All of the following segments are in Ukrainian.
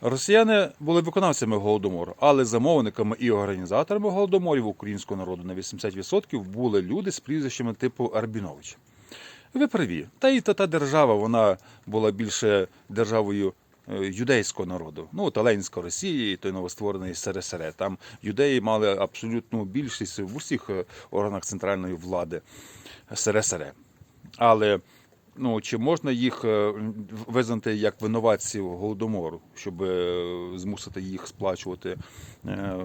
Росіяни були виконавцями голодомору, але замовниками і організаторами голодоморів українського народу на 80% були люди з прізвищами типу Арбінович. Ви праві. Та і та, та держава вона була більше державою е, юдейського народу. Ну, от Оленська Росія, і той новостворений СРСР. Там юдеї мали абсолютну більшість в усіх е, органах центральної влади СРСР. Але ну, чи можна їх е, визнати як винуватців голодомору, щоб е, змусити їх сплачувати е,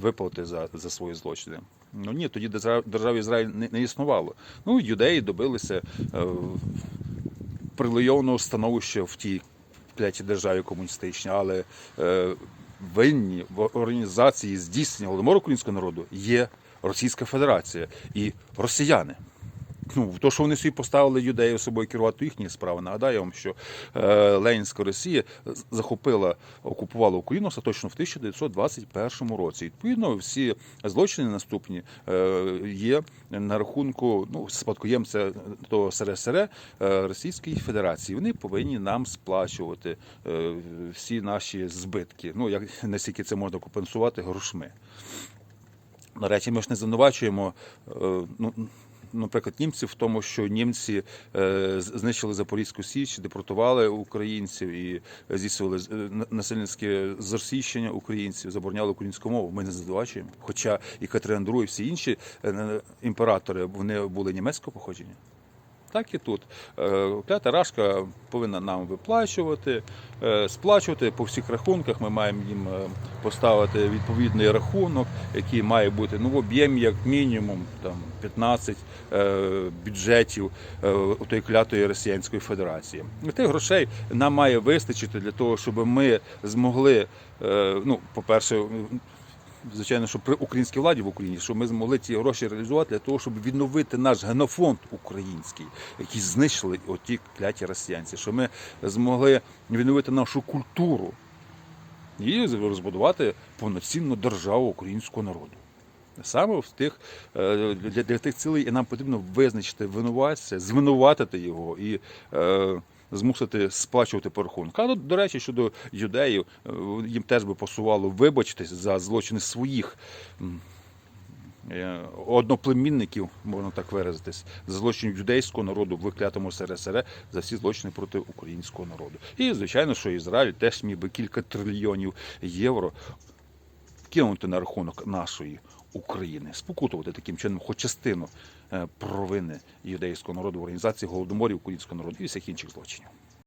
виплати за, за свої злочини? Ну ні, тоді держа- держави Ізраїль не, не існувало. Ну, юдеї добилися е, становища в тій клятій державі комуністичній, але винні в організації здійснення голодомору українського народу є Російська Федерація і росіяни. Ну, то, що вони собі поставили юдеїв собою керувати, їхні справи. Нагадаю вам, що е, Ленінська Росія захопила, окупувала Україну остаточно в 1921 році. Відповідно, всі злочини наступні е, є на рахунку ну, спадкоємця того СРСР е, Російської Федерації. Вони повинні нам сплачувати е, всі наші збитки. Ну, як наскільки це можна компенсувати грошми. До речі, ми ж не звинувачуємо е, ну, наприклад, німців в тому, що німці е, знищили Запорізьку Січ, депортували українців і здійснювали е, на- насильницьке зросійщення українців, забороняли українську мову. Ми не звинувачуємо. Хоча і Катерина II, і всі інші е, імператори вони були німецького походження. Так і тут. Е, Клята Рашка повинна нам виплачувати, е, сплачувати по всіх рахунках. Ми маємо їм е, поставити відповідний рахунок, який має бути ну, в об'ємі як мінімум там, 15 е, бюджетів е, тої клятої Росіянської Федерації. Тих грошей нам має вистачити для того, щоб ми змогли, е, ну, по-перше, звичайно, що при українській владі в Україні, щоб ми змогли ці гроші реалізувати для того, щоб відновити наш генофонд український, який знищили оті кляті росіянці, щоб ми змогли відновити нашу культуру і розбудувати повноцінну державу українського народу. Саме в тих е, для, для тих цілей і нам потрібно визначити винуватця, звинуватити його і е, змусити сплачувати по рахунку. А до, речі, щодо юдеїв, е, їм теж би посувало вибачитись за злочини своїх. е, Одноплемінників, можна так виразитись, за злочинів юдейського народу в клятому СРСР за всі злочини проти українського народу. І звичайно, що Ізраїль теж міг би кілька трильйонів євро кинути на рахунок нашої України, спокутувати таким чином хоч частину е, провини юдейського народу в організації голодоморів українського народу і всіх інших злочинів.